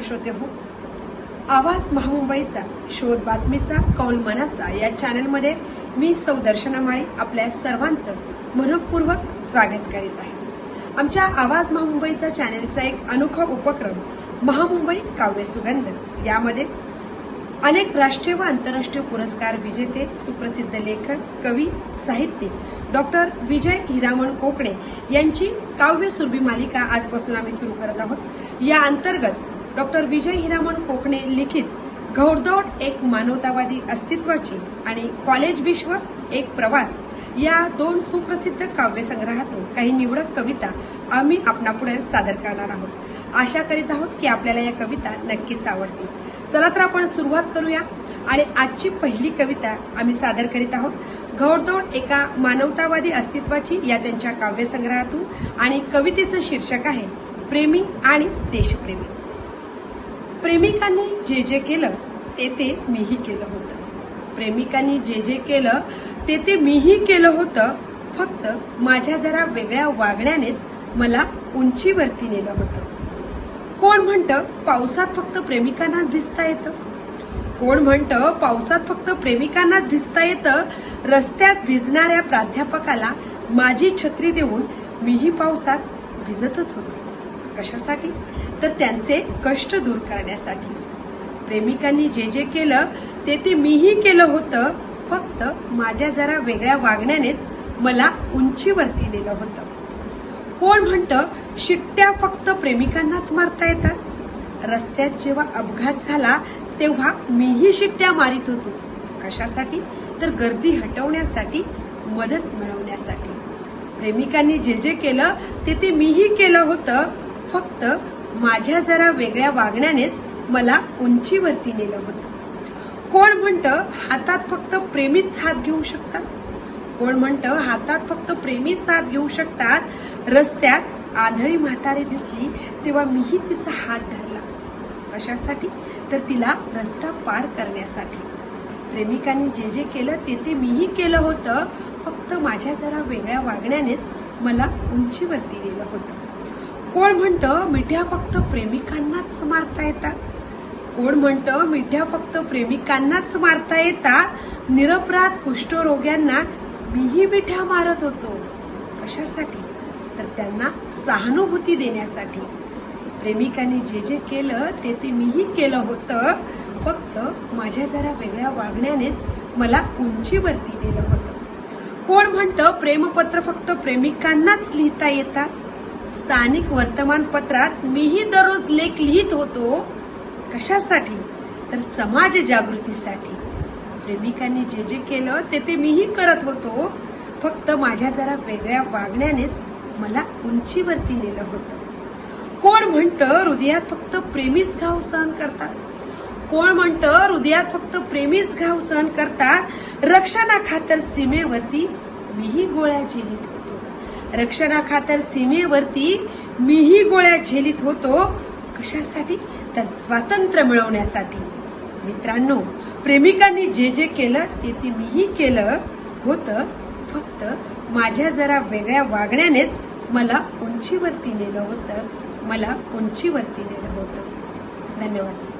श्रोते हो. आवाज महामुंबईचा शोध बातमीचा कौल मनाचा या चॅनलमध्ये मी सौ दर्शना माळी आपल्या सर्वांचं मनपूर्वक स्वागत करीत आहे. आमच्या आवाज महामुंबईचा चॅनलचा एक अनोखा उपक्रम महामुंबई काव्य सुगंध. यामध्ये अनेक राष्ट्रीय व आंतरराष्ट्रीय पुरस्कार विजेते सुप्रसिद्ध लेखक कवी साहित्यिक डॉक्टर विजय हिरामण कोकणे यांची काव्य सुरभी मालिका आजपासून आम्ही सुरू करत आहोत. या अंतर्गत डॉक्टर विजय हिरामण कोकणे लिखित घौडदौड एक मानवतावादी अस्तित्वाची आणि कॉलेज विश्व एक प्रवास या दोन सुप्रसिद्ध काव्यसंग्रहातून काही निवडक कविता आम्ही आपणापुढे सादर करणार आहोत. आशा करीत आहोत की आपल्याला या कविता नक्कीच आवडतील. चला तर आपण सुरुवात करूया आणि आजची पहिली कविता आम्ही सादर करीत आहोत. घौडदौड एका मानवतावादी अस्तित्वाची या त्यांच्या काव्यसंग्रहातून आणि कवितेचं शीर्षक आहे प्रेमी आणि देशप्रेमी. प्रेमिकांनी जे जे केलं ते ते मीही केलं होतं. प्रेमिकांनी जे जे केलं ते ते मीही केलं होतं. फक्त माझ्या जरा वेगळ्या वागण्यानेच मला उंचीवरती नेलं होतं. कोण म्हणतं पावसात फक्त प्रेमिकांनाच भिजता येतं? कोण म्हणतं पावसात फक्त प्रेमिकांनाच भिजता येतं? रस्त्यात भिजणाऱ्या प्राध्यापकाला माझी छत्री देऊन मीही पावसात भिजतच होतो. कशासाठी? तर त्यांचे कष्ट दूर करण्यासाठी. प्रेमिकांनी जे जे केलं ते ते मीही केलं होतं. फक्त माझ्या जरा वेगळ्या वागण्यानेच मला उंचीवरती नेलं होतं. कोण म्हणतं शिट्ट्या फक्त प्रेमिकांनाच मारता येतात? रस्त्यात जेव्हा अपघात झाला तेव्हा मीही शिट्ट्या मारित होतो. कशासाठी? तर गर्दी हटवण्यासाठी मदत मिळवण्यासाठी. प्रेमिकांनी जे जे केलं ते ते मीही केलं होतं. फक्त माझ्या जरा वेगळ्या वागण्यानेच मला उंचीवरती नेलं होतं. कोण म्हणतं हातात फक्त प्रेमीच हात घेऊ शकतात? कोण म्हणतं हातात फक्त प्रेमीच हात घेऊ शकतात? रस्त्यात आंधळी म्हातारी दिसली तेव्हा मीही तिचा हात धरला. कशासाठी? तर तिला रस्ता पार करण्यासाठी. प्रेमिकाने जे जे केलं ते ते मीही केलं होतं. फक्त माझ्या जरा वेगळ्या वागण्यानेच मला उंचीवरती नेलं होतं. कोण म्हणतं मिठ्या फक्त प्रेमिकांनाच मारता येतात? कोण म्हणतं मिठ्या फक्त प्रेमिकांनाच मारता येतात? निरपराध कुष्ठरोग्यांना मीही मिठ्या मारत होतो. कशासाठी? तर त्यांना सहानुभूती देण्यासाठी. प्रेमिकाने जे जे केलं ते ते मीही केलं होतं. फक्त माझ्या जरा वेगळ्या वागण्यानेच मला उंचीवरती नेलं होतं. कोण म्हणतं प्रेमपत्र फक्त प्रेमिकांनाच लिहिता येतात? स्थानिक वर्तमानपत्रात मीही दररोज लेख लिहित होतो. कशासाठी? तर समाज जागृतीसाठी. प्रेमिकांनी जे जे केलं ते ते मीही करत होतो. फक्त माझ्या जरा वेगळ्या वागण्यानेच मला उंचीवरती नेलं होतं. कोण म्हणतं हृदयात फक्त प्रेमीच घाव सहन करतात? कोण म्हणतं हृदयात फक्त प्रेमीच घाव सहन करतात? रक्षणाखातर सीमेवरती मीही गोळ्या झेलीत होतो. रक्षणाखातर सीमेवरती मीही गोळ्या झेलीत होतो. कशासाठी? तर स्वातंत्र्य मिळवण्यासाठी. मित्रांनो प्रेमिकांनी जे जे केलं ते ते मीही केलं. होतं. फक्त माझ्या जरा वेगळ्या वागण्यानेच मला उंचीवरती नेलं होतं. मला उंचीवरती नेलं होतं. धन्यवाद.